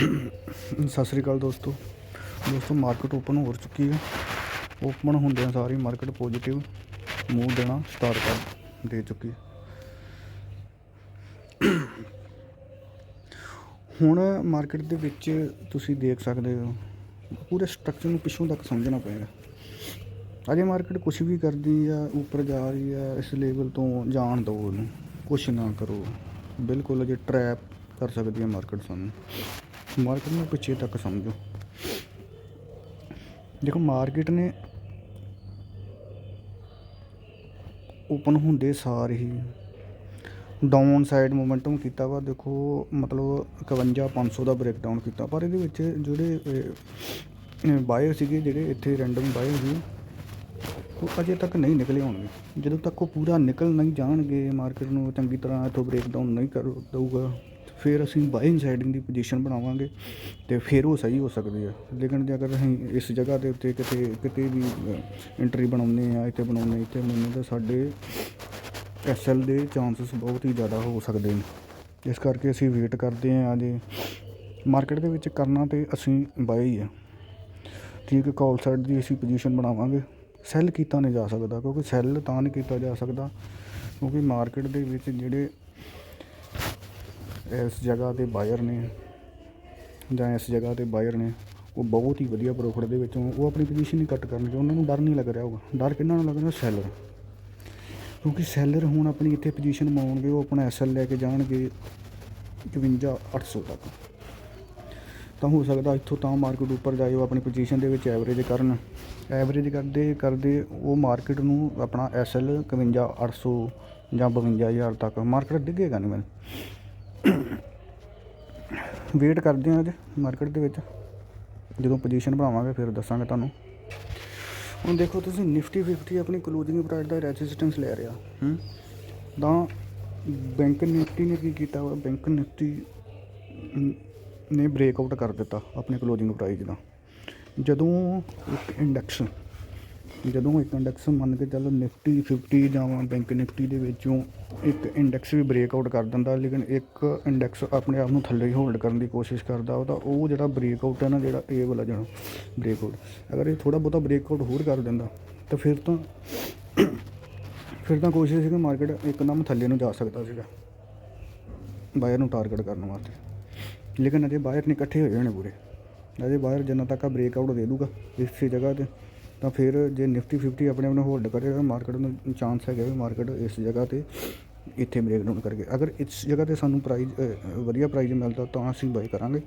ਸਤਿ ਸ੍ਰੀ ਅਕਾਲ ਦੋਸਤੋ। ਦੋਸਤੋ market open ਹੋ ਚੁੱਕੀ ਹੈ। ਓਪਨ ਹੁੰਦਿਆਂ ਸਾਰੀ ਮਾਰਕੀਟ ਪੋਜ਼ਿਟਿਵ ਮੂਵ ਦੇਣਾ ਸਟਾਰਟ ਕਰ ਦੇ ਚੁੱਕੀ ਹੁਣ ਮਾਰਕੀਟ ਦੇ ਵਿੱਚ ਤੁਸੀਂ ਦੇਖ ਸਕਦੇ ਹੋ, ਪੂਰੇ ਸਟਰਕਚਰ ਨੂੰ ਪਿੱਛੋਂ ਤੱਕ ਸਮਝਣਾ ਪਏਗਾ। ਅਜੇ ਮਾਰਕੀਟ ਕੁਝ ਵੀ ਕਰਦੀ ਆ, ਉੱਪਰ ਜਾ ਰਹੀ ਆ, ਇਸ ਲੈਵਲ ਤੋਂ ਜਾਣ ਦਿਓ ਉਹਨੂੰ। ਕੁਝ ਨਾ ਕਰੋ। ਬਿਲਕੁਲ ਅਜੇ ਟਰੈਪ ਕਰ ਸਕਦੀ ਹੈ ਮਾਰਕੀਟ ਸਾਨੂੰ। ਮਾਰਕੀਟ ਨੂੰ ਪਿੱਛੇ ਤੱਕ ਸਮਝੋ। ਦੇਖੋ, ਮਾਰਕੀਟ ਨੇ ਓਪਨ ਹੁੰਦੇ ਸਾਰ ਹੀ ਡਾਊਨ ਸਾਈਡ ਮੋਮੈਂਟਮ ਕੀਤਾ ਵਾ। ਦੇਖੋ, ਮਤਲਬ 51500 ਦਾ ਬ੍ਰੇਕਡਾਊਨ ਕੀਤਾ। ਪਰ ਇਹਦੇ ਵਿੱਚ ਜਿਹੜੇ ਬਾਇਰ ਸੀਗੇ, ਜਿਹੜੇ ਇੱਥੇ ਰੈਂਡਮ ਬਾਏ ਸੀ, ਉਹ ਅਜੇ ਤੱਕ ਨਹੀਂ ਨਿਕਲੇ ਹੋਣਗੇ। ਜਦੋਂ ਤੱਕ ਉਹ ਪੂਰਾ ਨਿਕਲ ਨਹੀਂ ਜਾਣਗੇ, ਮਾਰਕੀਟ ਨੂੰ ਚੰਗੀ ਤਰ੍ਹਾਂ ਇੱਥੋਂ ਬ੍ਰੇਕਡਾਊਨ ਨਹੀਂ ਕਰ, ਦਊਗਾ। ਫਿਰ ਅਸੀਂ ਬਾਇੰਗ ਸਾਈਡਿੰਗ ਦੀ ਪੋਜੀਸ਼ਨ ਬਣਾਵਾਂਗੇ ਤੇ ਫਿਰ ਉਹ ਸਹੀ ਹੋ ਸਕਦੀ ਹੈ ਲੇਕਿਨ ਜੇ ਅਗਰ ਅਸੀਂ ਇਸ ਜਗ੍ਹਾ ਦੇ ਉੱਤੇ ਕਿਤੇ ਕਿਤੇ ਵੀ ਐਂਟਰੀ ਬਣਾਉਂਦੇ ਆ ਇੱਥੇ ਬਣਾਉਂਦੇ ਇੱਥੇ ਬਣਾਉਂਦੇ ਤਾਂ ਸਾਡੇ ਐਸਐਲ ਦੇ ਚਾਂਸਸ ਬਹੁਤ ਹੀ ਜ਼ਿਆਦਾ ਹੋ ਸਕਦੇ ਨੇ। ਇਸ ਕਰਕੇ ਅਸੀਂ ਵੇਟ ਕਰਦੇ ਹਾਂ ਅਜੇ। ਮਾਰਕੀਟ ਦੇ ਵਿੱਚ ਕਰਨਾ ਤੇ ਅਸੀਂ ਬਾਈ ਹੀ ਆ। ਠੀਕ ਹੈ ਕਾਲ ਸਾਈਡ ਦੀ ਅਸੀਂ ਪੋਜੀਸ਼ਨ ਬਣਾਵਾਂਗੇ। ਸੈੱਲ ਕੀਤਾ ਨਹੀਂ ਜਾ ਸਕਦਾ, ਕਿਉਂਕਿ ਸੈੱਲ ਤਾਂ ਨਹੀਂ ਕੀਤਾ ਜਾ ਸਕਦਾ। ਕਿਉਂਕਿ ਮਾਰਕੀਟ ਦੇ ਵਿੱਚ ਜਿਹੜੇ ਇਸ ਜਗ੍ਹਾ ਤੇ ਬਾਇਰ ਨੇ ਜਾਂ ਇਸ ਜਗ੍ਹਾ ਤੇ ਬਾਇਰ ਨੇ, ਉਹ ਬਹੁਤ ਹੀ ਵਧੀਆ ਪ੍ਰੋਫਿਟ ਦੇ ਵਿੱਚੋਂ ਉਹ ਆਪਣੀ ਪੋਜੀਸ਼ਨ ਹੀ ਕੱਟ ਕਰਨਗੇ। ਉਹਨਾਂ ਨੂੰ ਡਰ ਨਹੀਂ ਲੱਗ ਰਿਹਾ ਹੋਊਗਾ। ਡਰ ਕਿਹਨਾਂ ਨੂੰ ਲੱਗ ਰਿਹਾ ਸੈਲਰ ਕਿਉਂਕਿ ਸੈਲਰ ਹੁਣ ਆਪਣੀ ਇੱਥੇ ਪੋਜੀਸ਼ਨ ਮਾਉਣਗੇ, ਉਹ ਆਪਣਾ ਐਸਐਲ ਲੈ ਕੇ ਜਾਣਗੇ 51800 ਤੱਕ। ਤਾਂ ਹੋ ਸਕਦਾ ਇੱਥੋਂ ਤਾਂ ਮਾਰਕੀਟ ਉੱਪਰ ਜਾਏ ਉਹ ਆਪਣੀ ਪੋਜੀਸ਼ਨ ਦੇ ਵਿੱਚ ਐਵਰੇਜ ਕਰਨ। ਐਵਰੇਜ ਕਰਦੇ ਕਰਦੇ ਉਹ ਮਾਰਕੀਟ ਨੂੰ ਆਪਣਾ ਐਸਐਲ 51800 ਜਾਂ 52000 ਤੱਕ। ਮਾਰਕੀਟ ਡਿੱਗੇਗਾ ਨਹੀਂ ਮੈਨੂੰ। ਵੇਟ ਕਰਦੇ ਹਾਂ ਅੱਜ ਮਾਰਕੀਟ ਦੇ ਵਿੱਚ। ਜਦੋਂ ਪੋਜੀਸ਼ਨ ਬਣਾਵਾਂਗੇ ਫਿਰ ਦੱਸਾਂਗੇ ਤੁਹਾਨੂੰ। ਹੁਣ ਦੇਖੋ ਤੁਸੀਂ ਨਿਫਟੀ 50 ਆਪਣੀ ਕਲੋਜ਼ਿੰਗ ਪ੍ਰਾਈਸ ਦਾ ਰੈਜ਼ਿਸਟੈਂਸ ਲੈ ਰਿਹਾ ਹੂੰ। ਤਾਂ ਬੈਂਕ ਨਿਫਟੀ ਨੇ ਕੀ ਕੀਤਾ ਵਾ? ਬੈਂਕ ਨਿਫਟੀ ਨੇ ਬ੍ਰੇਕਆਊਟ ਕਰ ਦਿੱਤਾ ਆਪਣੇ ਕਲੋਜ਼ਿੰਗ ਪ੍ਰਾਈਸ ਦਾ। ਜਦੋਂ ਇੱਕ ਇੰਡੈਕਸ ਜਦੋਂ ਇੱਕ ਇੰਡੈਕਸ ਮੰਨ ਕੇ ਚੱਲੋ ਨਿਫਟੀ 50 ਜਾਂ ਬੈਂਕ ਨਿਫਟੀ ਦੇ ਵਿੱਚੋਂ ਇੱਕ ਇੰਡੈਕਸ ਵੀ ਬ੍ਰੇਕਆਊਟ ਕਰ ਦਿੰਦਾ, ਲੇਕਿਨ ਇੱਕ ਇੰਡੈਕਸ ਆਪਣੇ ਆਪ ਨੂੰ ਥੱਲੇ ਹੀ ਹੋਲਡ ਕਰਨ ਦੀ ਕੋਸ਼ਿਸ਼ ਕਰਦਾ ਉਹ, ਤਾਂ ਉਹ ਜਿਹੜਾ ਬ੍ਰੇਕਆਊਟ ਹੈ ਨਾ, ਜਿਹੜਾ ਇਹ ਵਾਲਾ ਜਿਹੜਾ ਬ੍ਰੇਕਆਊਟ ਅਗਰ ਇਹ ਥੋੜਾ ਬਹੁਤਾ ਬ੍ਰੇਕਆਊਟ ਹੋਰ ਕਰ ਦਿੰਦਾ, ਤਾਂ ਫਿਰ ਤਾਂ ਫਿਰ ਤਾਂ ਕੋਸ਼ਿਸ਼ ਸੀ ਕਿ ਮਾਰਕੀਟ ਇੱਕਦਮ ਥੱਲੇ ਨੂੰ ਜਾ ਸਕਦਾ ਸੀਗਾ ਬਾਇਰ ਨੂੰ ਟਾਰਗੇਟ ਕਰਨ ਵਾਸਤੇ, ਲੇਕਿਨ ਅਜੇ ਬਾਇਰ ਨੇ ਇਕੱਠੇ ਹੋਏ ਹੋਣੇ ਪੂਰੇ, ਅਜੇ ਬਾਇਰ ਜਿੰਨਾ ਤੱਕ ਆ ਬ੍ਰੇਕਆਊਟ ਦੇ ਦੂਗਾ, ਇਸੇ ਜਗ੍ਹਾ ਤੇ ਤਾਂ ਫਿਰ ਜੇ ਨਿਫਟੀ 50 ਆਪਣੇ ਆਪ ਨੂੰ ਹੋਲਡ ਕਰੇਗਾ ਮਾਰਕੀਟ ਨੂੰ ਚਾਂਸ ਹੈਗਾ ਵੀ ਮਾਰਕੀਟ ਇਸ ਜਗ੍ਹਾ ਤੇ ਇੱਥੇ ਬ੍ਰੇਕਡਾਊਨ ਕਰਕੇ। ਅਗਰ ਇਸ ਜਗ੍ਹਾ ਤੇ ਸਾਨੂੰ ਪ੍ਰਾਈਸ ਵਧੀਆ ਪ੍ਰਾਈਸ ਮਿਲਦਾ ਤਾਂ ਅਸੀਂ ਬਾਈ ਕਰਾਂਗੇ।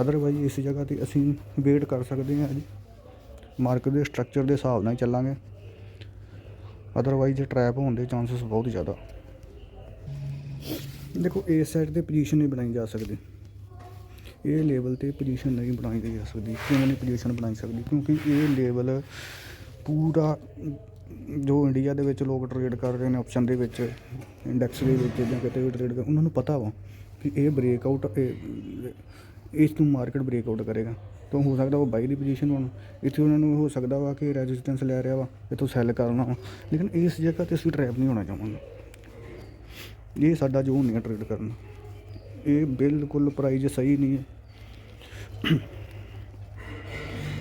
ਅਦਰਵਾਈਜ਼ ਇਸ ਜਗ੍ਹਾ ਤੇ ਅਸੀਂ ਵੇਟ ਕਰ ਸਕਦੇ ਹਾਂ ਜੀ। ਮਾਰਕੀਟ ਦੇ ਸਟਰਕਚਰ ਦੇ ਹਿਸਾਬ ਨਾਲ ਹੀ ਚੱਲਾਂਗੇ। ਅਦਰਵਾਈਜ਼ ਟਰੈਪ ਹੋਣ ਦੇ ਚਾਂਸਸ ਬਹੁਤ ਜ਼ਿਆਦਾ। ਦੇਖੋ, ਇਸ ਸਾਈਡ ਤੇ ਪੋਜੀਸ਼ਨ ਨਹੀਂ ਬਣਾਈ ਜਾ ਸਕਦੀ। ਇਹ ਲੈਵਲ ਤੇ ਪੋਜੀਸ਼ਨ ਨਹੀਂ ਬਣਾਈ ਜਾ ਸਕਦੀ ਕਿਉਂ ਨਹੀਂ ਪੋਜੀਸ਼ਨ ਬਣਾਈ ਸਕਦੀ? ਕਿਉਂਕਿ ਇਹ ਲੈਵਲ ਪੂਰਾ ਜੋ ਇੰਡੀਆ ਦੇ ਵਿੱਚ ਲੋਕ ਟ੍ਰੇਡ ਕਰ ਰਹੇ ਨੇ ਆਪਸ਼ਨ ਦੇ ਵਿੱਚ ਇੰਡੈਕਸ ਦੇ ਵਿੱਚ ਜਾਂ ਕਿਤੇ ਵੀ ਟ੍ਰੇਡ ਕਰ, ਉਹਨਾਂ ਨੂੰ ਪਤਾ ਵਾ ਕਿ ਇਹ ਬ੍ਰੇਕਆਊਟ ਇਸ ਨੂੰ ਮਾਰਕੀਟ ਬ੍ਰੇਕਆਊਟ ਕਰੇਗਾ। ਤਾਂ ਹੋ ਸਕਦਾ ਉਹ ਬਾਈ ਦੀ ਪੋਜੀਸ਼ਨ ਹੋਣ। ਇੱਥੇ ਉਹਨਾਂ ਨੂੰ ਹੋ ਸਕਦਾ ਵਾ ਕਿ ਰੈਜ਼ਿਸਟੈਂਸ ਲੈ ਰਿਹਾ ਵਾ, ਇੱਥੋਂ ਸੈੱਲ ਕਰਨਾ ਵਾ। ਲੇਕਿਨ ਇਸ ਜਗ੍ਹਾ ਤੇ ਅਸੀਂ ਟਰੈਪ ਨਹੀਂ ਹੋਣਾ ਚਾਹਾਂਗੇ। ਇਹ ਸਾਡਾ ਜੋ ਨਹੀਂ ਹੈ ਟ੍ਰੇਡ ਕਰਨਾ ਇਹ ਬਿਲਕੁਲ ਪ੍ਰਾਈਸ ਸਹੀ ਨਹੀਂ ਹੈ।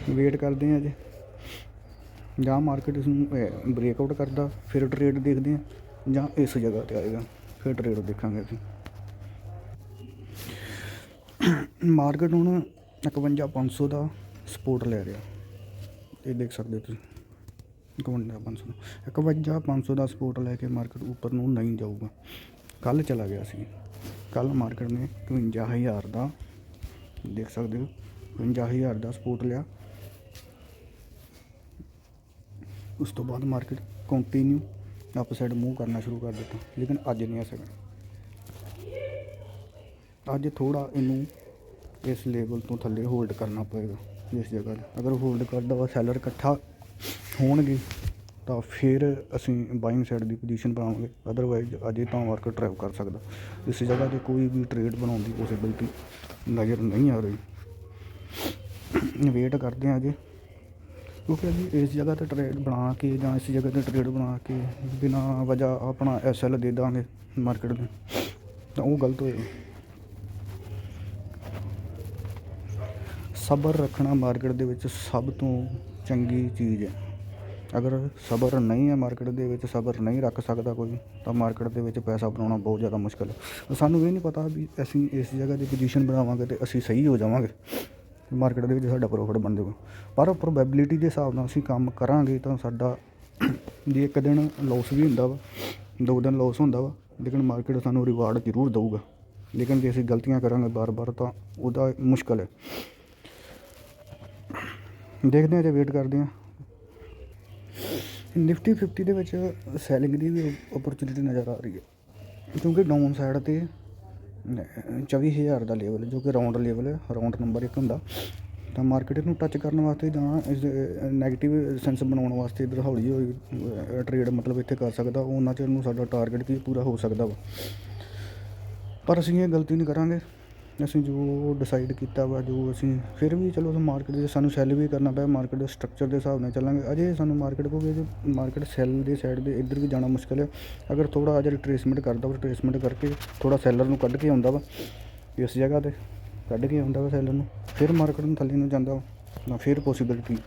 ਵੇਟ ਕਰਦੇ ਹਾਂ ਜੀ ਜਾਂ ਮਾਰਕੀਟ ਇਸ ਨੂੰ ਬ੍ਰੇਕਆਊਟ ਕਰਦਾ, ਫਿਰ ਟ੍ਰੇਡ ਦੇਖਦੇ ਹਾਂ, ਜਾਂ ਇਸ ਜਗ੍ਹਾ ਤੇ ਆਏਗਾ, ਫਿਰ ਟ੍ਰੇਡ ਦੇਖਾਂਗੇ ਅਸੀਂ। ਮਾਰਕੀਟ ਹੁਣ 51500 ਦਾ ਸਪੋਰਟ ਲੈ ਰਿਹਾ। ਇਹ ਦੇਖ ਸਕਦੇ ਹੋ ਤੁਸੀਂ 51500 51500 ਦਾ। ਸਪੋਰਟ ਲੈ ਕੇ ਮਾਰਕੀਟ ਉੱਪਰ ਨੂੰ ਨਹੀਂ ਜਾਊਗਾ। ਕੱਲ ਚਲਾ ਗਿਆ ਸੀ। ਕੱਲ ਮਾਰਕੀਟ ਨੇ 51000 ਦਾ ਦੇਖ ਸਕਦੇ ਹੋ। 51000 ਦਾ ਸਪੋਰਟ ਲਿਆ। ਉਸ ਤੋਂ ਬਾਅਦ market continue upside move ਕਰਨਾ ਸ਼ੁਰੂ ਕਰ ਦਿੱਤਾ। ਲੇਕਿਨ ਅੱਜ ਨਹੀਂ ਆ ਸਕਦਾ। ਅੱਜ ਥੋੜਾ ਇਹਨੂੰ ਇਸ ਲੈਵਲ ਤੋਂ ਥੱਲੇ ਹੋਲਡ ਕਰਨਾ ਪਏਗਾ ਇਸ ਜਗ੍ਹਾ ਅਗਰ ਹੋਲਡ ਕਰਦਾ ਵਾ ਸੈਲਰ ਇਕੱਠਾ ਹੋਣਗੇ ਤਾਂ ਫਿਰ ਅਸੀਂ ਬਾਇੰਗ ਸਾਈਡ ਦੀ ਪੋਜੀਸ਼ਨ ਬਣਾਵਾਂਗੇ। ਅਦਰਵਾਈਜ਼ ਅਜੇ ਤਾਂ ਮਾਰਕੀਟ ਟਰੈਪ ਕਰ ਸਕਦਾ। ਇਸ ਜਗ੍ਹਾ ਤੇ ਕੋਈ ਵੀ ਟ੍ਰੇਡ ਬਣਾਉਣ ਦੀ ਪੋਸੀਬਿਲਿਟੀ ਨਜ਼ਰ ਨਹੀਂ ਆ ਰਹੀ। ਵੇਟ ਕਰਦੇ ਹਾਂ ਅਜੇ। ਕਿਉਂਕਿ ਅਸੀਂ ਇਸ ਜਗ੍ਹਾ ਤੇ ਟ੍ਰੇਡ ਬਣਾ ਕੇ ਜਾਂ ਇਸ ਜਗ੍ਹਾ ਤੇ ਟ੍ਰੇਡ ਬਣਾ ਕੇ ਬਿਨਾ ਵਜ੍ਹਾ ਆਪਣਾ ਐਸਐਲ ਦੇ ਦਾਂਗੇ ਮਾਰਕੀਟ ਨੂੰ। ਤਾਂ ਉਹ ਗਲਤ ਹੋਏਗਾ। ਸਬਰ ਰੱਖਣਾ ਮਾਰਕੀਟ ਦੇ ਵਿੱਚ ਸਭ ਤੋਂ ਚੰਗੀ ਚੀਜ਼ ਹੈ। ਅਗਰ ਸਬਰ ਨਹੀਂ ਹੈ ਮਾਰਕੀਟ ਦੇ ਵਿੱਚ, ਸਬਰ ਨਹੀਂ ਰੱਖ ਸਕਦਾ ਕੋਈ, ਤਾਂ ਮਾਰਕੀਟ ਦੇ ਵਿੱਚ ਪੈਸਾ ਬਣਾਉਣਾ ਬਹੁਤ ਜ਼ਿਆਦਾ ਮੁਸ਼ਕਲ ਹੈ। ਸਾਨੂੰ ਇਹ ਨਹੀਂ ਪਤਾ ਵੀ ਅਸੀਂ ਇਸ ਜਗ੍ਹਾ ਦੀ ਪੋਜੀਸ਼ਨ ਬਣਾਵਾਂਗੇ ਤੇ ਅਸੀਂ ਸਹੀ ਹੋ ਜਾਵਾਂਗੇ। ਮਾਰਕੀਟ ਦੇ ਵਿੱਚ ਸਾਡਾ ਪ੍ਰੋਫਿਟ ਬਣ ਜਾਊਗਾ। ਪਰ ਪ੍ਰੋਬੈਬਿਲਿਟੀ ਦੇ ਹਿਸਾਬ ਨਾਲ ਅਸੀਂ ਕੰਮ ਕਰਾਂਗੇ ਤਾਂ ਸਾਡਾ ਜੇ ਇੱਕ ਦਿਨ ਲਾਸ ਵੀ ਹੁੰਦਾ ਵਾ, ਦੋ ਦਿਨ ਲਾਸ ਹੁੰਦਾ ਵਾ, ਲੇਕਿਨ ਮਾਰਕੀਟ ਸਾਨੂੰ ਰਿਵਾਰਡ ਜ਼ਰੂਰ ਦੇਊਗਾ। ਲੇਕਿਨ ਜੇ ਅਸੀਂ ਗਲਤੀਆਂ ਕਰਾਂਗੇ ਬਾਰ-ਬਾਰ ਤਾਂ ਉਹਦਾ ਮੁਸ਼ਕਲ ਹੈ। ਦੇਖਦੇ ਹਾਂ ਜੇ ਵੇਟ ਕਰਦੇ ਹਾਂ। ਨਿਫਟੀ 50 ਦੇ ਵਿੱਚ ਸੈਲਿੰਗ ਦੀ ਵੀ ਓਪਰਚੁਨਿਟੀ ਨਜ਼ਰ ਆ ਰਹੀ ਹੈ। ਕਿਉਂਕਿ ਡਾਊਨ ਸਾਈਡ ਤੇ ਅਹ, 24000 ਦਾ ਲੈਵਲ ਜੋ ਕਿ ਰਾਉਂਡ ਲੈਵਲ ਹੈ ਰਾਉਂਡ ਨੰਬਰ ਇੱਕ ਹੁੰਦਾ। ਤਾਂ ਮਾਰਕੀਟ ਨੂੰ ਟੱਚ ਕਰਨ ਵਾਸਤੇ ਜਾਂ ਇਸ 네ਗੇਟਿਵ ਸੈਂਸ ਬਣਾਉਣ ਵਾਸਤੇ ਇਧਰ ਹੌਲੀ ਹੌਲੀ ਟ੍ਰੇਡ ਮਤਲਬ ਇੱਥੇ ਕਰ ਸਕਦਾ ਉਹਨਾਂ ਚਿਰ ਨੂੰ ਸਾਡਾ ਟਾਰਗੇਟ ਕੀ ਪੂਰਾ ਹੋ ਸਕਦਾ ਵਾ। ਪਰ ਅਸੀਂ ਇਹ ਗਲਤੀ ਨਹੀਂ ਕਰਾਂਗੇ। ਅਸੀਂ ਜੋ ਡਿਸਾਈਡ ਕੀਤਾ ਵਾ, ਜੋ ਅਸੀਂ ਫਿਰ ਵੀ ਚਲੋ ਮਾਰਕੀਟ ਦੇ ਸਾਨੂੰ ਸੈੱਲ ਵੀ ਕਰਨਾ ਪਿਆ ਮਾਰਕੀਟ ਦੇ ਸਟਰਕਚਰ ਦੇ ਹਿਸਾਬ ਨਾਲ ਚੱਲਾਂਗੇ। ਅਜੇ ਸਾਨੂੰ ਮਾਰਕੀਟ ਕੋਲ ਜੇ ਮਾਰਕੀਟ ਸੈੱਲ ਦੇ ਸਾਈਡ ਦੇ ਇੱਧਰ ਵੀ ਜਾਣਾ ਮੁਸ਼ਕਿਲ ਹੈ ਅਗਰ ਥੋੜਾ ਜਿਹਾ ਰਿਟਰੇਸਮੈਂਟ ਕਰਦਾ ਵਾ ਰਿਟਰੇਸਮੈਂਟ ਕਰਕੇ ਥੋੜਾ ਸੈਲਰ ਨੂੰ ਕੱਢ ਕੇ ਆਉਂਦਾ ਵਾ, ਇਸ ਜਗ੍ਹਾ ਤੇ ਕੱਢ ਕੇ ਆਉਂਦਾ ਵਾ ਸੈਲਰ ਨੂੰ, ਫਿਰ ਮਾਰਕੀਟ ਨੂੰ ਥੱਲੇ ਨੂੰ ਜਾਂਦਾ ਵਾ ਫਿਰ ਪੋਸੀਬਿਲਿਟੀ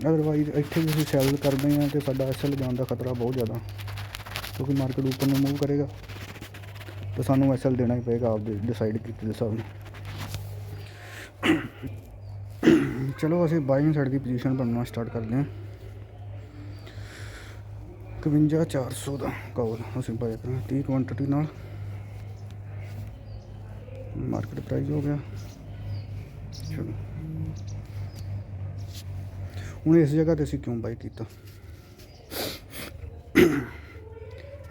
ਅਦਰਵਾਈਜ਼ ਇੱਥੇ ਵੀ ਅਸੀਂ ਸੈਲ ਕਰਦੇ ਹਾਂ ਤੇ ਸਾਡਾ ਐਸਐਲ ਜਾਣ ਦਾ ਖਤਰਾ ਬਹੁਤ ਜ਼ਿਆਦਾ, ਕਿਉਂਕਿ ਮਾਰਕੀਟ ਉੱਪਰ ਨੂੰ ਮੂਵ ਕਰੇਗਾ। ਤਾਂ ਸਾਨੂੰ ਐਸਐਲ ਦੇਣਾ ਹੀ ਪਏਗਾ, ਆਪਦੇ ਡਿਸਾਈਡ ਕੀਤੇ ਦੇ ਹਿਸਾਬ ਨਾਲ। ਚਲੋ, ਅਸੀਂ ਬਾਇੰਗ ਸਾਈਡ ਦੀ ਪੋਜੀਸ਼ਨ ਬਣਨਾ ਸਟਾਰਟ ਕਰਦੇ ਹਾਂ। 51400 ਦਾ ਕਾਲ ਅਸੀਂ ਬਾਈ ਕਰਾਂਗੇ 30 ਕੁਆਂਟੀਟੀ ਨਾਲ। ਮਾਰਕੀਟ ਪ੍ਰਾਈਸ ਹੋ ਗਿਆ। ਚਲੋ। ਹੁਣ ਇਸ ਜਗ੍ਹਾ ਤੇ ਅਸੀਂ ਕਿਉਂ ਬਾਈ ਕੀਤਾ?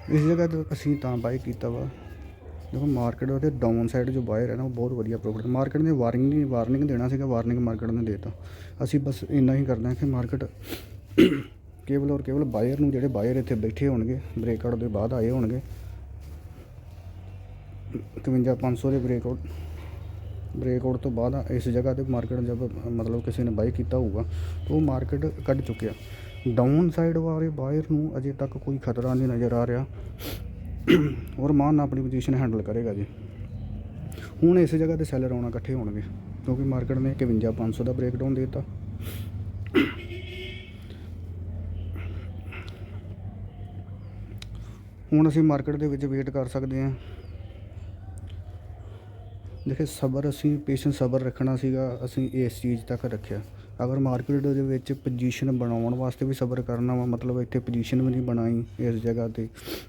ਇਸ ਜਗ੍ਹਾ ਤੇ ਅਸੀਂ ਤਾਂ ਬਾਈ ਕੀਤਾ ਵਾ। ਦੇਖੋ ਮਾਰਕੀਟ ਉਹਦੇ ਡਾਊਨ ਸਾਈਡ ਜੋ ਬਾਇਰ ਹੈ ਨਾ ਉਹ ਬਹੁਤ ਵਧੀਆ ਪ੍ਰੋਫਿਟ ਮਾਰਕੀਟ ਨੇ ਵਾਰਨਿੰਗ ਨਹੀਂ ਵਾਰਨਿੰਗ ਦੇਣਾ ਸੀਗਾ ਵਾਰਨਿੰਗ ਮਾਰਕੀਟ ਨੇ ਦੇਤਾ। ਅਸੀਂ ਬਸ ਇੰਨਾ ਹੀ ਕਰਨਾ ਕਿ ਮਾਰਕੀਟ ਕੇਵਲ ਔਰ ਕੇਵਲ ਬਾਇਰ ਨੂੰ ਜਿਹੜੇ ਬਾਇਰ ਇੱਥੇ ਬੈਠੇ ਹੋਣਗੇ ਬ੍ਰੇਕਆਊਟ ਦੇ ਬਾਅਦ ਆਏ ਹੋਣਗੇ 51500 ਦੇ ਬ੍ਰੇਕਆਊਟ ਬ੍ਰੇਕਆਊਟ ਤੋਂ ਬਾਅਦ ਇਸ ਜਗ੍ਹਾ ਤੇ ਮਾਰਕੀਟ ਜਦ ਮਤਲਬ ਕਿਸੇ ਨੇ ਬਾਈ ਕੀਤਾ ਹੋਊਗਾ, ਤਾਂ ਉਹ ਮਾਰਕੀਟ ਕੱਢ ਚੁੱਕਿਆ। ਡਾਊਨ ਸਾਈਡ ਵਾਲੇ ਬਾਇਰ ਨੂੰ ਅਜੇ ਤੱਕ ਕੋਈ ਖਤਰਾ ਨਹੀਂ ਨਜ਼ਰ ਆ ਰਿਹਾ। ਔਰ ਮਾਨ ਨਾਲ ਆਪਣੀ ਪੋਜੀਸ਼ਨ ਹੈਂਡਲ ਕਰੇਗਾ ਜੀ। ਹੁਣ ਇਸ ਜਗ੍ਹਾ ਤੇ ਸੈਲਰ ਆਉਣਾ ਇਕੱਠੇ ਹੋਣਗੇ, ਕਿਉਂਕਿ ਮਾਰਕੀਟ ਨੇ 51500 ਦਾ ਬ੍ਰੇਕਡਾਊਨ ਦੇ ਦਿੱਤਾ। ਹੁਣ ਅਸੀਂ ਮਾਰਕੀਟ ਦੇ ਵਿੱਚ ਵੇਟ ਕਰ ਸਕਦੇ ਹਾਂ। ਦੇਖੇ, ਸਬਰ, ਅਸੀਂ ਪੇਸ਼ੈਂਸ ਸਬਰ ਰੱਖਣਾ ਸੀਗਾ, ਅਸੀਂ ਇਸ ਚੀਜ਼ ਤੱਕ ਰੱਖਿਆ। ਅਗਰ ਮਾਰਕੀਟ ਦੇ ਵਿੱਚ ਪੋਜੀਸ਼ਨ ਬਣਾਉਣ ਵਾਸਤੇ ਵੀ ਸਬਰ ਕਰਨਾ ਵਾ, ਮਤਲਬ ਇੱਥੇ ਪੋਜੀਸ਼ਨ ਵੀ ਨਹੀਂ ਬਣਾਈ ਇਸ ਜਗ੍ਹਾ ਤੇ।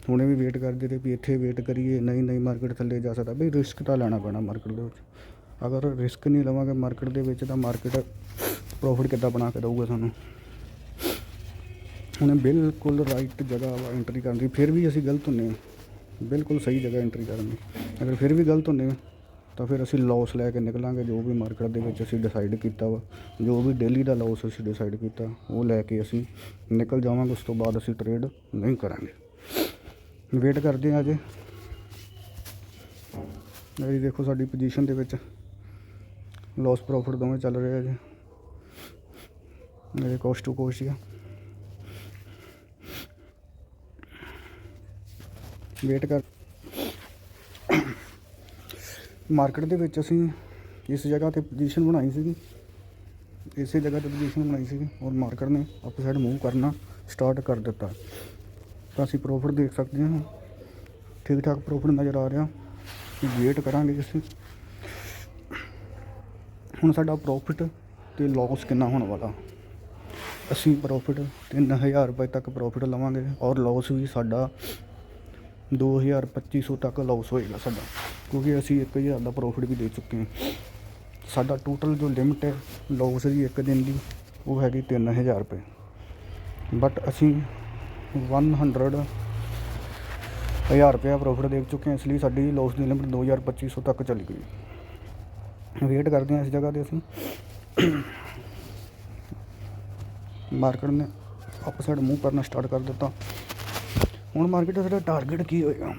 ਹੁਣੇ ਵੀ ਵੇਟ ਕਰਦੇ ਤੇ ਵੀ ਇੱਥੇ ਵੇਟ ਕਰੀਏ ਨਹੀਂ ਨਹੀਂ ਮਾਰਕੀਟ ਥੱਲੇ ਜਾ ਸਕਦਾ। ਵੀ ਰਿਸਕ ਤਾਂ ਲੈਣਾ ਪੈਣਾ ਮਾਰਕੀਟ ਦੇ ਵਿੱਚ। ਅਗਰ ਰਿਸਕ ਨਹੀਂ ਲਵਾਂਗੇ ਮਾਰਕੀਟ ਦੇ ਵਿੱਚ ਤਾਂ ਮਾਰਕੀਟ ਪ੍ਰੋਫਿਟ ਕਿੱਦਾਂ ਬਣਾ ਕੇ ਦਊਗਾ ਸਾਨੂੰ? ਹੁਣ ਬਿਲਕੁਲ ਰਾਈਟ ਜਗ੍ਹਾ ਵਾ ਐਂਟਰੀ ਕਰਨ ਦੀ, ਫਿਰ ਵੀ ਅਸੀਂ ਗਲਤ ਹੁੰਨੇ ਹਾਂ ਬਿਲਕੁਲ ਸਹੀ ਜਗ੍ਹਾ ਐਂਟਰੀ ਕਰਨ ਦੀ। ਅਗਰ ਫਿਰ ਵੀ ਗਲਤ ਹੁੰਨੇ ਹਾਂ ਤਾਂ ਫਿਰ ਅਸੀਂ ਲਾਸ ਲੈ ਕੇ ਨਿਕਲਾਂਗੇ, ਜੋ ਵੀ ਮਾਰਕੀਟ ਦੇ ਵਿੱਚ ਅਸੀਂ ਡਿਸਾਈਡ ਕੀਤਾ ਵਾ, ਜੋ ਵੀ ਡੇਲੀ ਦਾ ਲਾਸ ਅਸੀਂ ਡਿਸਾਈਡ ਕੀਤਾ, ਉਹ ਲੈ ਕੇ ਅਸੀਂ ਨਿਕਲ ਜਾਵਾਂਗੇ, ਉਸ ਤੋਂ ਬਾਅਦ ਅਸੀਂ ਟ੍ਰੇਡ ਨਹੀਂ ਕਰਾਂਗੇ। ਵੇਟ ਕਰਦੇ ਹਾਂ ਅਜੇ। ਇਹ ਦੇਖੋ ਸਾਡੀ ਪੋਜੀਸ਼ਨ ਦੇ ਵਿੱਚ। ਲਾਸ ਪ੍ਰੋਫਿਟ ਦੋਵੇਂ ਚੱਲ ਰਹੇ ਆ ਜੀ ਮੇਰੇ ਕੋਸਟ ਟੂ ਕੋਸਟ ਹੀ ਆ। ਵੇਟ ਕਰ ਮਾਰਕੀਟ ਦੇ ਵਿੱਚ ਅਸੀਂ ਇਸ ਜਗ੍ਹਾ ਤੇ ਪੋਜੀਸ਼ਨ ਬਣਾਈ ਸੀਗੀ। ਇਸੇ ਜਗ੍ਹਾ ਤੇ ਪੋਜੀਸ਼ਨ ਬਣਾਈ ਸੀਗੀ ਔਰ ਮਾਰਕੀਟ ਨੇ ਅਪ ਸਾਈਡ ਮੂਵ ਕਰਨਾ ਸਟਾਰਟ ਕਰ ਦਿੱਤਾ। ਤਾਂ ਅਸੀਂ ਪ੍ਰੋਫਿਟ ਦੇਖ ਸਕਦੇ ਹਾਂ। ਠੀਕ ਠਾਕ ਪ੍ਰੋਫਿਟ ਨਜ਼ਰ ਆ ਰਿਹਾ ਵੇਟ ਕਰਾਂਗੇ ਅਸੀਂ ਹੁਣ ਸਾਡਾ ਪ੍ਰੋਫਿਟ ਤੇ ਲਾਸ ਕਿੰਨਾ ਹੋਣ ਵਾਲਾ? ਅਸੀਂ ਪ੍ਰੋਫਿਟ 3000 ਰੁਪਏ ਤੱਕ ਪ੍ਰੋਫਿਟ ਲਵਾਂਗੇ ਔਰ ਲਾਸ ਵੀ ਸਾਡਾ 2250 ਤੱਕ ਲਾਸ ਹੋਏਗਾ ਸਾਡਾ। ਕਿਉਂਕਿ ਅਸੀਂ 1000 ਦਾ ਪ੍ਰੋਫਿਟ ਵੀ ਦੇ ਚੁੱਕੇ ਹਾਂ। ਸਾਡਾ ਟੋਟਲ ਜੋ ਲਿਮਟ ਹੈ ਲੋਸ ਦੀ ਇੱਕ ਦਿਨ ਦੀ, ਉਹ ਹੈਗੀ 3000 ਰੁਪਏ। ਬਟ ਅਸੀਂ 100 ਹਜ਼ਾਰ ਰੁਪਏ ਪ੍ਰੋਫਿਟ ਦੇ ਚੁੱਕੇ ਹਾਂ, ਇਸ ਲਈ ਸਾਡੀ ਲੋਸ ਦੀ ਲਿਮਟ 2250 ਤੱਕ ਚਲੀ ਗਈ। ਵੇਟ ਕਰਦੇ ਹਾਂ ਇਸ ਜਗ੍ਹਾ ਤੇ ਅਸੀਂ। ਮਾਰਕੀਟ ਨੇ ਅਪ ਸਾਈਡ ਮੂਵ ਕਰਨਾ ਸਟਾਰਟ ਕਰ ਦਿੱਤਾ। ਹੁਣ ਮਾਰਕੀਟ ਦਾ ਸਾਡਾ ਟਾਰਗੇਟ ਕੀ ਹੋਏਗਾ?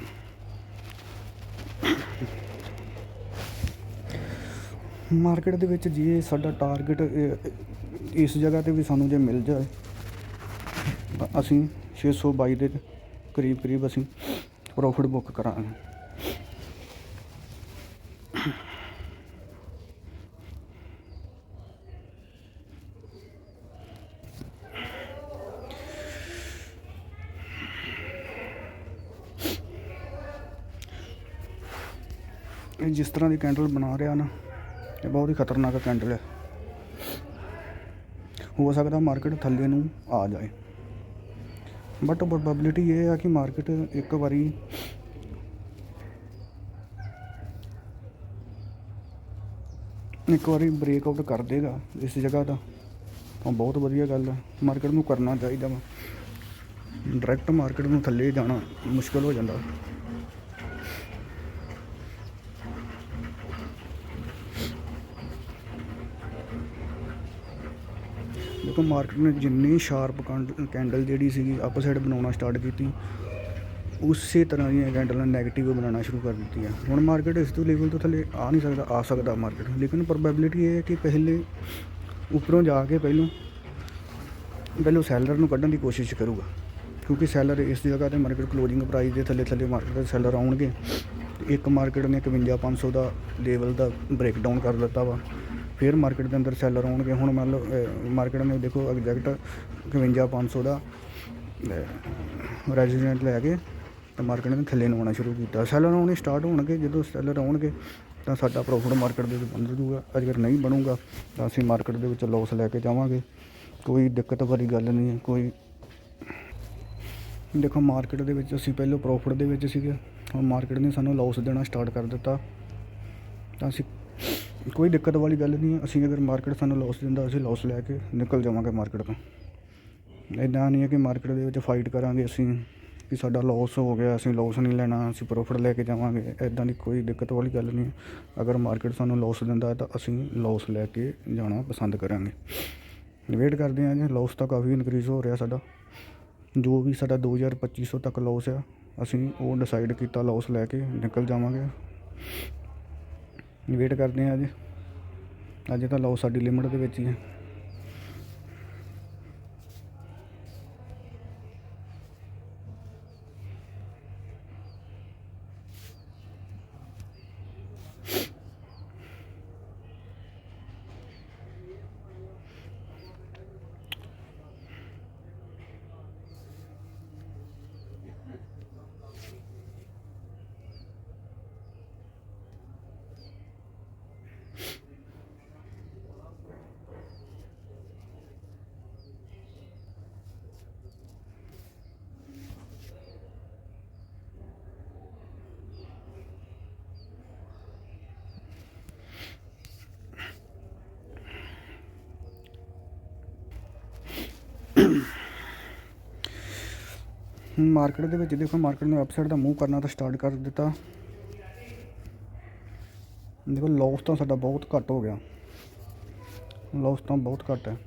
ਮਾਰਕੀਟ ਦੇ ਵਿੱਚ ਜੇ ਸਾਡਾ ਟਾਰਗੇਟ ਇਸ ਜਗ੍ਹਾ ਤੇ ਵੀ ਸਾਨੂੰ ਜੇ ਮਿਲ ਜਾਏ, ਤਾਂ ਅਸੀਂ 622 ਦੇ ਕਰੀਬ ਕਰੀਬ ਅਸੀਂ ਪ੍ਰੋਫਿਟ ਬੁੱਕ ਕਰਾਂਗੇ। ਇਹ ਜਿਸ ਤਰ੍ਹਾਂ ਦੀ ਕੈਂਡਲ ਬਣਾ ਰਿਹਾ ਨਾ, ਇਹ ਬਹੁਤ ਹੀ ਖਤਰਨਾਕ ਕੈਂਡਲ ਹੈ। ਹੋ ਸਕਦਾ ਮਾਰਕੀਟ ਥੱਲੇ ਨੂੰ ਆ ਜਾਏ। ਬਟ ਪ੍ਰੋਬੈਬਿਲਿਟੀ ਇਹ ਆ ਕਿ ਮਾਰਕੀਟ ਇੱਕ ਵਾਰੀ ਇੱਕ ਵਾਰੀ ਬ੍ਰੇਕਆਊਟ ਕਰ ਦੇਗਾ ਇਸ ਜਗ੍ਹਾ ਦਾ, ਤਾਂ ਬਹੁਤ ਵਧੀਆ ਗੱਲ ਹੈ ਮਾਰਕੀਟ ਨੂੰ ਕਰਨਾ ਚਾਹੀਦਾ ਵਾ। ਡਾਇਰੈਕਟ ਮਾਰਕੀਟ ਨੂੰ ਥੱਲੇ ਜਾਣਾ ਮੁਸ਼ਕਲ ਹੋ ਜਾਂਦਾ। ਦੇਖੋ ਮਾਰਕੀਟ ਨੇ ਜਿੰਨੀ ਸ਼ਾਰਪ ਕੈਂਡਲ ਜਿਹੜੀ ਸੀਗੀ ਅਪ ਸਾਈਡ ਬਣਾਉਣਾ ਸਟਾਰਟ ਕੀਤੀ, ਉਸੇ ਤਰ੍ਹਾਂ ਦੀਆਂ ਕੈਂਡਲਾਂ ਨੈਗੇਟਿਵ ਬਣਾਉਣਾ ਸ਼ੁਰੂ ਕਰ ਦਿੱਤੀ ਹੈ ਹੁਣ ਮਾਰਕੀਟ ਇਸ ਤੋਂ ਲੈਵਲ ਤੋਂ ਥੱਲੇ ਆ ਨਹੀਂ ਸਕਦਾ, ਆ ਸਕਦਾ ਮਾਰਕੀਟ ਲੇਕਿਨ ਪ੍ਰੋਬੈਬਿਲਿਟੀ ਇਹ ਹੈ ਕਿ ਪਹਿਲੇ ਉੱਪਰੋਂ ਜਾ ਕੇ ਪਹਿਲੋਂ ਪਹਿਲੋਂ ਸੈਲਰ ਨੂੰ ਕੱਢਣ ਦੀ ਕੋਸ਼ਿਸ਼ ਕਰੂਗਾ। ਕਿਉਂਕਿ ਸੈਲਰ ਇਸ ਜਗ੍ਹਾ ਤੇ ਮਾਰਕੀਟ ਕਲੋਜ਼ਿੰਗ ਪ੍ਰਾਈਸ ਦੇ ਥੱਲੇ ਥੱਲੇ ਮਾਰਕੀਟ ਦੇ ਸੈਲਰ ਆਉਣਗੇ। ਇੱਕ ਮਾਰਕੀਟ ਨੇ 51500 ਦਾ ਲੈਵਲ ਦਾ ਬ੍ਰੇਕ ਡਾਊਨ ਕਰ ਦਿੱਤਾ ਵਾ। ਫਿਰ ਮਾਰਕੀਟ ਦੇ ਅੰਦਰ ਸੈਲਰ ਆਉਣਗੇ। ਹੁਣ ਮੰਨ ਲਓ ਮਾਰਕੀਟ ਨੇ ਦੇਖੋ ਐਗਜ਼ੈਕਟ 51500 ਦਾ ਰੈਜ਼ੀਡੈਂਟ ਲੈ ਕੇ ਤਾਂ ਮਾਰਕੀਟ ਨੇ ਥੱਲੇ ਨੂੰ ਆਉਣਾ ਸ਼ੁਰੂ ਕੀਤਾ। ਸੈਲਰ ਆਉਣੇ ਸਟਾਰਟ ਹੋਣਗੇ, ਜਦੋਂ ਸੈਲਰ ਆਉਣਗੇ ਤਾਂ ਸਾਡਾ ਪ੍ਰੋਫਿਟ ਮਾਰਕੀਟ ਦੇ ਵਿੱਚ ਬਣ ਜੂਗਾ ਅਗਰ ਨਹੀਂ ਬਣੂਗਾ, ਤਾਂ ਅਸੀਂ ਮਾਰਕੀਟ ਦੇ ਵਿੱਚ ਲਾਸ ਲੈ ਕੇ ਜਾਵਾਂਗੇ। ਕੋਈ ਦਿੱਕਤ ਵਾਲੀ ਗੱਲ ਨਹੀਂ ਹੈ, ਕੋਈ ਦੇਖੋ ਮਾਰਕੀਟ ਦੇ ਵਿੱਚ ਅਸੀਂ ਪਹਿਲਾਂ ਪ੍ਰੋਫਿਟ ਦੇ ਵਿੱਚ ਸੀਗੇ। ਹੁਣ ਮਾਰਕੀਟ ਨੇ ਸਾਨੂੰ ਲਾਸ ਦੇਣਾ ਸਟਾਰਟ ਕਰ ਦਿੱਤਾ। ਤਾਂ ਅਸੀਂ ਕੋਈ ਦਿੱਕਤ ਵਾਲੀ ਗੱਲ ਨਹੀਂ ਹੈ। ਅਸੀਂ ਅਗਰ ਮਾਰਕੀਟ ਸਾਨੂੰ ਲਾਸ ਦਿੰਦਾ, ਅਸੀਂ ਲਾਸ ਲੈ ਕੇ ਨਿਕਲ ਜਾਵਾਂਗੇ ਮਾਰਕੀਟ ਤੋਂ। ਇਦਾਂ ਨਹੀਂ ਹੈ ਕਿ ਮਾਰਕੀਟ ਦੇ ਵਿੱਚ ਫਾਈਟ ਕਰਾਂਗੇ ਅਸੀਂ ਕਿ ਸਾਡਾ ਲਾਸ ਹੋ ਗਿਆ, ਅਸੀਂ ਲਾਸ ਨਹੀਂ ਲੈਣਾ, ਅਸੀਂ ਪ੍ਰੋਫਿਟ ਲੈ ਕੇ ਜਾਵਾਂਗੇ। ਇਦਾਂ ਦੀ ਕੋਈ ਦਿੱਕਤ ਵਾਲੀ ਗੱਲ ਨਹੀਂ ਅਗਰ ਮਾਰਕੀਟ ਸਾਨੂੰ ਲਾਸ ਦਿੰਦਾ ਤਾਂ ਅਸੀਂ ਲਾਸ ਲੈ ਕੇ ਜਾਣਾ ਪਸੰਦ ਕਰਾਂਗੇ। ਵੇਟ ਕਰਦੇ ਹਾਂ ਜੀ ਲਾਸ ਤਾਂ ਕਾਫੀ ਇਨਕਰੀਜ਼ ਹੋ ਰਿਹਾ ਸਾਡਾ। ਜੋ ਵੀ ਸਾਡਾ 2250 ਤੱਕ ਲਾਸ ਆ, ਅਸੀਂ ਉਹ ਡਿਸਾਈਡ ਕੀਤਾ ਲਾਸ ਲੈ ਕੇ ਨਿਕਲ ਜਾਵਾਂਗੇ। ਵੇਟ ਕਰਦੇ ਹਾਂ ਅੱਜ। ਅੱਜ ਤਾਂ ਲਾਸ ਸਾਡੀ ਲਿਮਟ ਦੇ ਵਿੱਚ ਹੀ ਹੈ। ਮਾਰਕੀਟ ਦੇ ਵਿੱਚ ਦੇਖੋ, ਮਾਰਕੀਟ ਨੇ ਅਪਸਾਈਡ ਦਾ ਮੂਵ ਕਰਨਾ ਤਾਂ ਸਟਾਰਟ ਕਰ ਦਿੱਤਾ। ਦੇਖੋ ਲਾਸ ਤਾਂ ਸਾਡਾ ਬਹੁਤ ਘੱਟ ਹੋ ਗਿਆ। ਲਾਸ ਤਾਂ ਬਹੁਤ ਘੱਟ ਹੈ।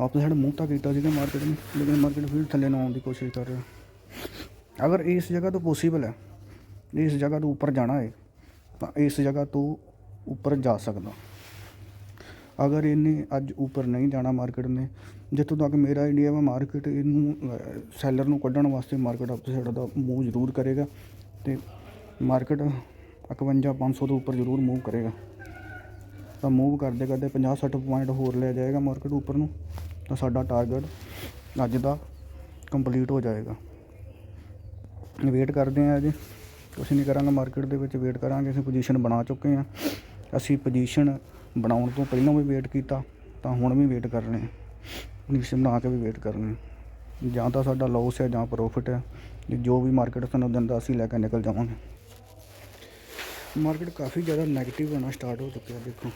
ਆਪਸਾਈਡ ਮੂੰਹ ਤਾਂ ਕੀਤਾ ਸੀਗਾ ਮਾਰਕੀਟ ਨੇ, ਲੇਕਿਨ ਮਾਰਕੀਟ ਫਿਰ ਥੱਲੇ ਨੂੰ ਆਉਣ ਦੀ ਕੋਸ਼ਿਸ਼ ਕਰ ਰਿਹਾ। ਅਗਰ ਇਸ ਜਗ੍ਹਾ ਤੋਂ ਪੋਸੀਬਲ ਹੈ, ਇਸ ਜਗ੍ਹਾ ਤੋਂ ਉੱਪਰ ਜਾਣਾ ਹੈ, ਤਾਂ ਇਸ ਜਗ੍ਹਾ ਤੋਂ ਉੱਪਰ ਜਾ ਸਕਦਾ। ਅਗਰ ਇਹਨੇ ਅੱਜ ਉੱਪਰ ਨਹੀਂ ਜਾਣਾ ਮਾਰਕੀਟ ਨੇ, ਜਿੱਥੋਂ ਤੱਕ ਮੇਰਾ ਆਈਡੀਆ ਵਾ ਮਾਰਕੀਟ ਇਹਨੂੰ ਸੈਲਰ ਨੂੰ ਕੱਢਣ ਵਾਸਤੇ ਮਾਰਕੀਟ ਅਪਸਾਈਡ ਦਾ ਮੂਵ ਜ਼ਰੂਰ ਕਰੇਗਾ ਤੇ ਮਾਰਕੀਟ 51500 ਤੋਂ ਉੱਪਰ ਜ਼ਰੂਰ ਮੂਵ ਕਰੇਗਾ। ਤਾਂ ਮੂਵ ਕਰਦੇ ਕਰਦੇ 50 60 ਪੁਆਇੰਟ ਹੋਰ ਲੈ ਜਾਏਗਾ ਮਾਰਕੀਟ ਉੱਪਰ ਨੂੰ, ਤਾਂ ਸਾਡਾ ਟਾਰਗੇਟ ਅੱਜ ਦਾ ਕੰਪਲੀਟ ਹੋ ਜਾਏਗਾ। ਵੇਟ ਕਰਦੇ ਹਾਂ ਅੱਜ, ਕੁਛ ਨਹੀਂ ਕਰਾਂਗੇ ਮਾਰਕੀਟ ਦੇ ਵਿੱਚ ਵੇਟ ਕਰਾਂਗੇ, ਅਸੀਂ ਪੋਜੀਸ਼ਨ ਬਣਾ ਚੁੱਕੇ ਹਾਂ। ਅਸੀਂ ਪੋਜੀਸ਼ਨ ਬਣਾਉਣ ਤੋਂ ਪਹਿਲਾਂ ਵੀ ਵੇਟ ਕੀਤਾ, ਤਾਂ ਹੁਣ ਵੀ ਵੇਟ ਕਰ ਰਹੇ ਹਾਂ ਨੀਸ਼ ਬਣਾ ਕੇ ਵੀ ਵੇਟ ਕਰ ਰਹੇ ਹਾਂ ਜਾਂ ਤਾਂ ਸਾਡਾ ਲਾਸ ਹੈ ਜਾਂ ਪ੍ਰੋਫਿਟ ਹੈ ਜੋ ਵੀ ਮਾਰਕੀਟ ਸਾਨੂੰ ਦਿੰਦਾ, ਅਸੀਂ ਲੈ ਕੇ ਨਿਕਲ ਜਾਵਾਂਗੇ। ਮਾਰਕੀਟ ਕਾਫੀ ਜ਼ਿਆਦਾ ਨੈਗੇਟਿਵ ਹੋਣਾ ਸਟਾਰਟ ਹੋ ਚੁੱਕਿਆ, ਦੇਖੋ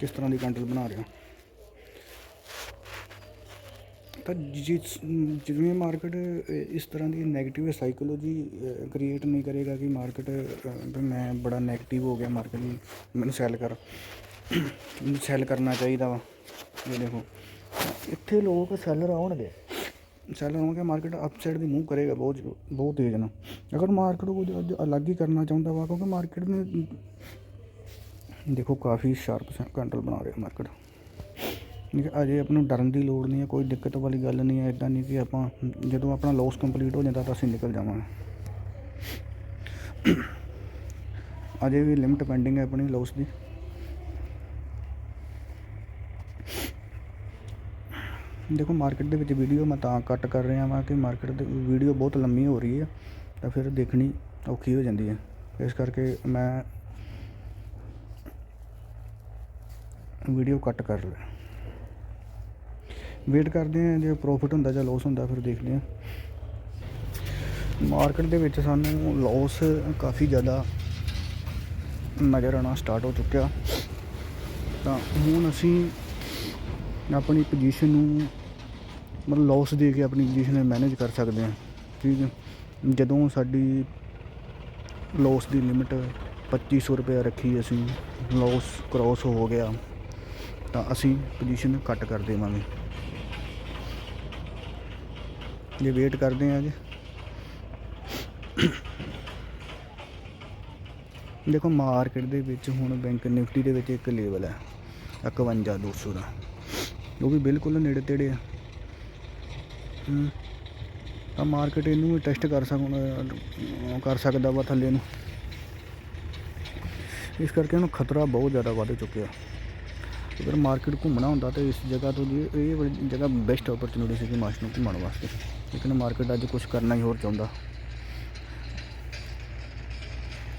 ਕਿਸ ਤਰ੍ਹਾਂ ਦੀ ਕੈਂਡਲ ਬਣਾ ਰਿਹਾ। ਤਾਂ ਜਿਸ, ਜਿਵੇਂ ਮਾਰਕੀਟ ਇਸ ਤਰ੍ਹਾਂ ਦੀ ਨੈਗੇਟਿਵ ਸਾਈਕੋਲੋਜੀ ਕ੍ਰੀਏਟ ਨਹੀਂ ਕਰੇਗਾ ਕਿ ਮਾਰਕੀਟ ਮੈਂ ਬੜਾ ਨੈਗੇਟਿਵ ਹੋ ਗਿਆ ਮਾਰਕੀਟ ਮੈਨੂੰ ਸੈਲ ਕਰ। ਮੈਨੂੰ ਸੈਲ ਕਰਨਾ ਚਾਹੀਦਾ ਵਾ। ਇਹ ਦੇਖੋ। ਇੱਥੇ ਲੋਕ ਸੈਲਰ ਆਉਣਗੇ। ਸੈਲਰ ਆਉਣਗੇ ਮਾਰਕੀਟ ਅਪਸਾਈਡ ਦੀ ਮੂਵ ਕਰੇਗਾ ਬਹੁਤ ਬਹੁਤ ਤੇਜ਼ ਨਾਲ ਅਗਰ ਮਾਰਕੀਟ ਕੁਝ ਅੱਜ ਅਲੱਗ ਹੀ ਕਰਨਾ ਚਾਹੁੰਦਾ ਵਾ, ਕਿਉਂਕਿ ਮਾਰਕੀਟ ਨੇ ਦੇਖੋ ਕਾਫੀ ਸ਼ਾਰਪ ਕੰਟਰਲ ਬਣਾ ਰਿਹਾ ਮਾਰਕੀਟ ਠੀਕ ਹੈ, ਅਜੇ ਆਪਾਂ ਨੂੰ ਡਰਨ ਦੀ ਲੋੜ ਨਹੀਂ ਹੈ, ਕੋਈ ਦਿੱਕਤ ਵਾਲੀ ਗੱਲ ਨਹੀਂ ਹੈ ਇਦਾਂ ਨਹੀਂ ਕਿ ਆਪਾਂ ਜਦੋਂ ਆਪਣਾ ਲਾਸ ਕੰਪਲੀਟ ਹੋ ਜਾਂਦਾ ਤਾਂ ਅਸੀਂ ਨਿਕਲ ਜਾਵਾਂਗੇ। ਅਜੇ ਵੀ ਲਿਮਟ ਪੈਂਡਿੰਗ ਹੈ ਆਪਣੀ ਲਾਸ ਦੀ। ਦੇਖੋ ਮਾਰਕੀਟ ਦੇ ਵਿੱਚ ਵੀਡੀਓ ਮੈਂ ਤਾਂ ਕੱਟ ਕਰ ਰਿਹਾ ਵਾਂ ਕਿ ਮਾਰਕੀਟ ਦੀ ਵੀਡੀਓ ਬਹੁਤ ਲੰਮੀ ਹੋ ਰਹੀ ਹੈ, ਤਾਂ ਫਿਰ ਦੇਖਣੀ ਔਖੀ ਹੋ ਜਾਂਦੀ ਹੈ। ਇਸ ਕਰਕੇ ਮੈਂ ਵੀਡੀਓ ਕੱਟ ਕਰ ਲਿਆ। ਵੇਟ ਕਰਦੇ ਹਾਂ, ਜੇ ਪ੍ਰੋਫਿਟ ਹੁੰਦਾ ਜਾਂ ਲਾਸ ਹੁੰਦਾ ਫਿਰ ਦੇਖਦੇ ਹਾਂ। ਮਾਰਕੀਟ ਦੇ ਵਿੱਚ ਸਾਨੂੰ ਲਾਸ ਕਾਫੀ ਜ਼ਿਆਦਾ ਨਜ਼ਰ ਆਉਣਾ ਸਟਾਰਟ ਹੋ ਚੁੱਕਿਆ। ਤਾਂ ਹੁਣ ਅਸੀਂ ਆਪਣੀ ਪੋਜੀਸ਼ਨ ਨੂੰ ਮਤਲਬ ਲਾਸ ਦੇ ਕੇ ਆਪਣੀ ਪੋਜੀਸ਼ਨ ਮੈਨੇਜ ਕਰ ਸਕਦੇ ਹਾਂ। ਠੀਕ ਹੈ। ਜਦੋਂ ਸਾਡੀ ਲਾਸ ਦੀ ਲਿਮਿਟ 2500 ਰੁਪਏ ਰੱਖੀ ਅਸੀਂ ਲਾਸ ਕ੍ਰਾਸ ਹੋ ਗਿਆ, ਤਾਂ ਅਸੀਂ ਪੋਜੀਸ਼ਨ ਕੱਟ ਕਰ ਦੇਵਾਂਗੇ। ਜੇ ਵੇਟ ਕਰਦੇ ਹਾਂ ਜੀ। ਦੇਖੋ ਮਾਰਕੀਟ ਦੇ ਵਿੱਚ ਹੁਣ ਬੈਂਕ ਨਿਫਟੀ ਦੇ ਵਿੱਚ ਇੱਕ ਲੈਵਲ ਹੈ 51200 ਦਾ। ਉਹ ਵੀ ਬਿਲਕੁਲ ਨੇੜੇ ਤੇੜੇ ਆ। ਤਾਂ ਮਾਰਕੀਟ ਇਹਨੂੰ ਵੀ ਟੈਸਟ ਕਰ ਸਕਦਾ ਕਰ ਸਕਦਾ ਵਾ ਥੱਲੇ ਨੂੰ। ਇਸ ਕਰਕੇ ਇਹਨੂੰ ਖਤਰਾ ਬਹੁਤ ਜ਼ਿਆਦਾ ਵੱਧ ਚੁੱਕਿਆ। ਅਗਰ ਮਾਰਕੀਟ ਘੁੰਮਣਾ ਹੁੰਦਾ ਤਾਂ ਇਸ ਜਗ੍ਹਾ ਤੋਂ ਜੀ, ਇਹ ਵਾਲੀ ਜਗ੍ਹਾ ਬੈਸਟ ਓਪਰਚੁਨਿਟੀ ਸੀ ਕਿ ਮਾਰਕੀਟ ਨੂੰ ਘੁੰਮਣ ਵਾਸਤੇ। ਲੇਕਿਨ ਮਾਰਕੀਟ ਅੱਜ ਕੁਝ ਕਰਨਾ ਹੀ ਹੋਰ ਚਾਹੁੰਦਾ।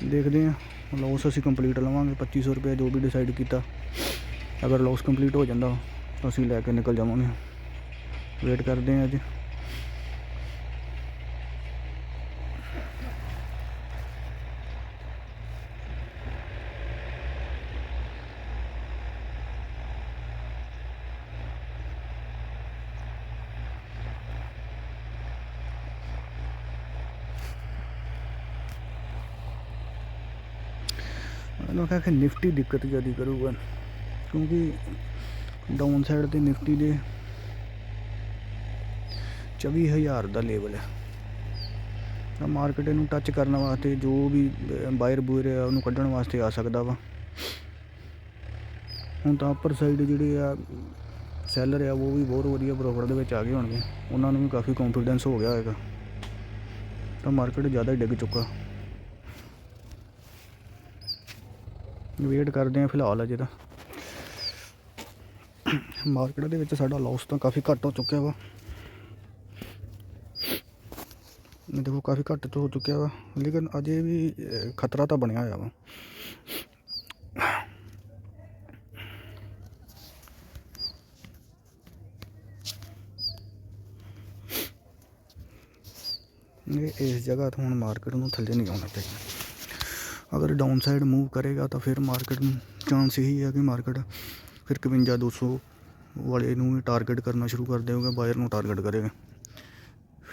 ਦੇਖਦੇ ਹਾਂ ਲਾਸ ਅਸੀਂ ਕੰਪਲੀਟ ਲਵਾਂਗੇ। 2500 ਰੁਪਏ ਜੋ ਵੀ ਡਿਸਾਈਡ ਕੀਤਾ। ਅਗਰ ਲਾਸ ਕੰਪਲੀਟ ਹੋ ਜਾਂਦਾ, ਤਾਂ ਅਸੀਂ ਲੈ ਕੇ ਨਿਕਲ ਜਾਵਾਂਗੇ। ਵੇਟ ਕਰਦੇ ਹਾਂ ਅੱਜ ਉਹਨਾਂ ਕਹਾ ਕਿ ਨਿਫਟੀ ਦਿੱਕਤ ਜ਼ਿਆਦਾ ਕਰੂਗਾ ਕਿਉਂਕਿ ਡਾਊਨ ਸਾਈਡ ਤੇ ਨਿਫਟੀ ਦੇ 24000 ਦਾ ਲੈਵਲ ਹੈ। ਤਾਂ ਮਾਰਕੀਟ ਨੂੰ ਟੱਚ ਕਰਨ ਵਾਸਤੇ ਜੋ ਵੀ ਬਾਇਰ ਬੂਰ ਆ, ਉਹਨੂੰ ਕੱਢਣ ਵਾਸਤੇ ਆ ਸਕਦਾ ਵਾ। ਹੁਣ ਤਾਂ ਉੱਪਰ ਸਾਈਡ ਜਿਹੜੇ ਆ ਸੈਲਰ ਆ, ਉਹ ਵੀ ਬਹੁਤ ਵਧੀਆ ਪ੍ਰੋਫਿਟ ਦੇ ਵਿੱਚ ਆ ਗਏ ਹੋਣਗੇ। ਉਹਨਾਂ ਨੂੰ ਵੀ ਕਾਫੀ ਕੌਨਫੀਡੈਂਸ ਹੋ ਗਿਆ ਹੋਵੇਗਾ ਤਾਂ ਮਾਰਕੀਟ ਜ਼ਿਆਦਾ ਹੀ ਡਿੱਗ ਚੁੱਕਾ। ਵੇਟ ਕਰਦੇ ਆ ਫਿਲਹਾਲ ਅਜੇ ਤਾਂ। ਮਾਰਕੀਟ ਦੇ ਵਿੱਚ ਸਾਡਾ ਲਾਸ ਤਾਂ ਕਾਫੀ ਘੱਟ ਹੋ ਚੁੱਕਿਆ ਵਾ ਇਹ ਦੇਖੋ ਕਾਫੀ ਘੱਟ ਤੋਂ ਹੋ ਚੁੱਕਿਆ ਵਾ, ਲੇਕਿਨ ਅਜੇ ਵੀ ਖਤਰਾ ਤਾਂ ਬਣਿਆ ਹੋਇਆ ਵਾ। ਇਹ, ਇਸ ਜਗ੍ਹਾ ਤੋਂ ਹੁਣ ਮਾਰਕੀਟ ਨੂੰ ਥੱਲੇ ਨਹੀਂ ਆਉਣਾ ਚਾਹੀਦਾ। ਅਗਰ ਡਾਊਨ ਸਾਈਡ ਮੂਵ ਕਰੇਗਾ ਤਾਂ ਫਿਰ ਮਾਰਕੀਟ ਨੂੰ ਚਾਂਸ ਇਹੀ ਹੈ ਕਿ ਮਾਰਕੀਟ ਫਿਰ 51 200 ਵਾਲੇ ਨੂੰ ਟਾਰਗੇਟ ਕਰਨਾ ਸ਼ੁਰੂ ਕਰ ਦੇਵੇਗਾ ਬਾਇਰ ਨੂੰ ਟਾਰਗੇਟ ਕਰੇਗਾ।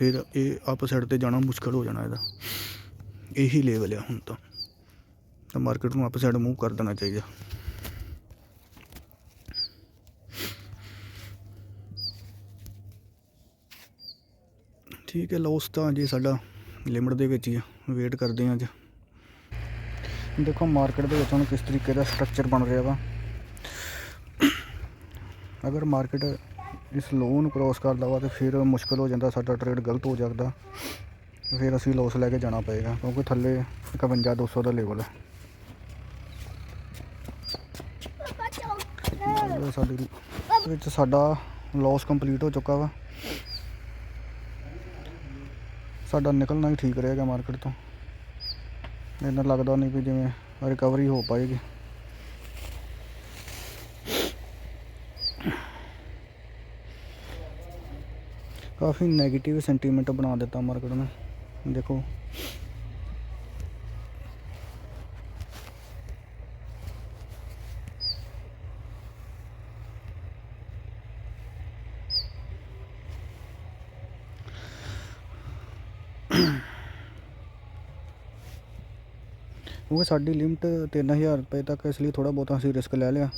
ਫਿਰ ਇਹ ਅਪ ਸਾਈਡ ਤੇ ਜਾਣਾ ਮੁਸ਼ਕਲ ਹੋ ਜਾਣਾ ਇਹਦਾ। ਇਹੀ ਲੈਵਲ ਆ ਹੁਣ ਤਾਂ। ਤਾਂ ਮਾਰਕੀਟ ਨੂੰ ਅਪ ਸਾਈਡ ਮੂਵ ਕਰ ਦੇਣਾ ਚਾਹੀਦਾ। ਠੀਕ ਹੈ ਲੋਸ ਤਾਂ ਜੀ ਸਾਡਾ ਲਿਮਟ ਦੇ ਵਿੱਚ ਹੀ ਆ। ਵੇਟ ਕਰਦੇ ਹਾਂ ਅੱਜ। ਦੇਖੋ ਮਾਰਕੀਟ ਦੇ ਵਿੱਚ ਹੁਣ ਕਿਸ ਤਰੀਕੇ ਦਾ ਸਟਰਕਚਰ ਬਣ ਰਿਹਾ ਵਾ। ਅਗਰ ਮਾਰਕੀਟ ਇਸ ਲੋਅ ਨੂੰ ਕ੍ਰੋਸ ਕਰਦਾ ਵਾ ਤੇ ਫਿਰ ਮੁਸ਼ਕਲ ਹੋ ਜਾਂਦਾ, ਸਾਡਾ ਟ੍ਰੇਡ ਗਲਤ ਹੋ ਜਾਂਦਾ ਫਿਰ ਅਸੀਂ ਲਾਸ ਲੈ ਕੇ ਜਾਣਾ ਪਏਗਾ, ਕਿਉਂਕਿ ਥੱਲੇ 51 200 ਦਾ ਲੈਵਲ ਹੈ ਸਾਡੀ ਵਿੱਚ ਸਾਡਾ ਲਾਸ ਕੰਪਲੀਟ ਹੋ ਚੁੱਕਾ ਵਾ। ਸਾਡਾ ਨਿਕਲਣਾ ਹੀ ਠੀਕ ਰਹੇਗਾ ਮਾਰਕੀਟ ਤੋਂ। ਮੈਨੂੰ ਲੱਗਦਾ ਨਹੀਂ ਕਿ ਜਿਵੇਂ ਰਿਕਵਰੀ ਹੋ ਪਾਏਗੀ। ਕਾਫੀ 네ਗੇਟਿਵ ਸੈਂਟੀਮੈਂਟ ਬਣਾ ਦਿੱਤਾ ਮਾਰਕੀਟ ਨੇ। ਦੇਖੋ। ਉਹ ਸਾਡੀ ਲਿਮਟ 3000 ਰੁਪਏ ਤੱਕ ਇਸ ਲਈ ਥੋੜਾ ਬਹੁਤਾ ਅਸੀਂ ਰਿਸਕ ਲੈ ਲਿਆ।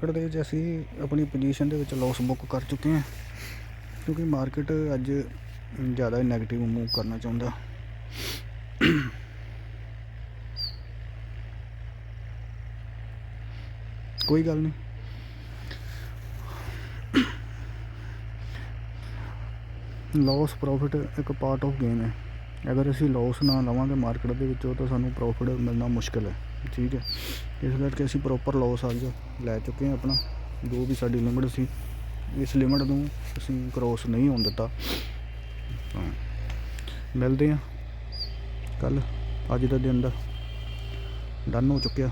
ਮਾਰਕੀਟ ਦੇ ਵਿੱਚ ਅਸੀਂ ਆਪਣੀ ਪੋਜੀਸ਼ਨ ਦੇ ਵਿੱਚ ਲਾਸ ਬੁੱਕ ਕਰ ਚੁੱਕੇ ਹਾਂ। ਕਿਉਂਕਿ ਮਾਰਕੀਟ ਅੱਜ ਜ਼ਿਆਦਾ ਨੈਗੇਟਿਵ ਮੂਵ ਕਰਨਾ ਚਾਹੁੰਦਾ। ਕੋਈ ਗੱਲ ਨਹੀਂ। ਲਾਸ ਪ੍ਰੋਫਿਟ ਇੱਕ ਪਾਰਟ ਆਫ ਗੇਮ ਹੈ। ਅਗਰ ਅਸੀਂ ਲਾਸ ਨਾ ਲਵਾਂਗੇ ਮਾਰਕੀਟ ਦੇ ਵਿੱਚੋਂ ਤਾਂ ਸਾਨੂੰ ਪ੍ਰੋਫਿਟ ਮਿਲਣਾ ਮੁਸ਼ਕਲ ਹੈ। ਠੀਕ ਹੈ। ਇਸ ਕਰਕੇ ਅਸੀਂ ਪ੍ਰੋਪਰ ਲਾਸ ਅੱਜ ਲੈ ਚੁੱਕੇ ਹਾਂ ਆਪਣਾ। ਜੋ ਵੀ ਸਾਡੀ ਲਿਮਟ ਸੀ, ਇਸ ਲਿਮਿਟ ਨੂੰ ਅਸੀਂ ਕ੍ਰੋਸ ਨਹੀਂ ਹੋਣ ਦਿੱਤਾ। ਮਿਲਦੇ ਹਾਂ ਕੱਲ ਅੱਜ ਦਾ ਦਿਨ ਦਾ ਡਨ ਹੋ ਚੁੱਕਿਆ।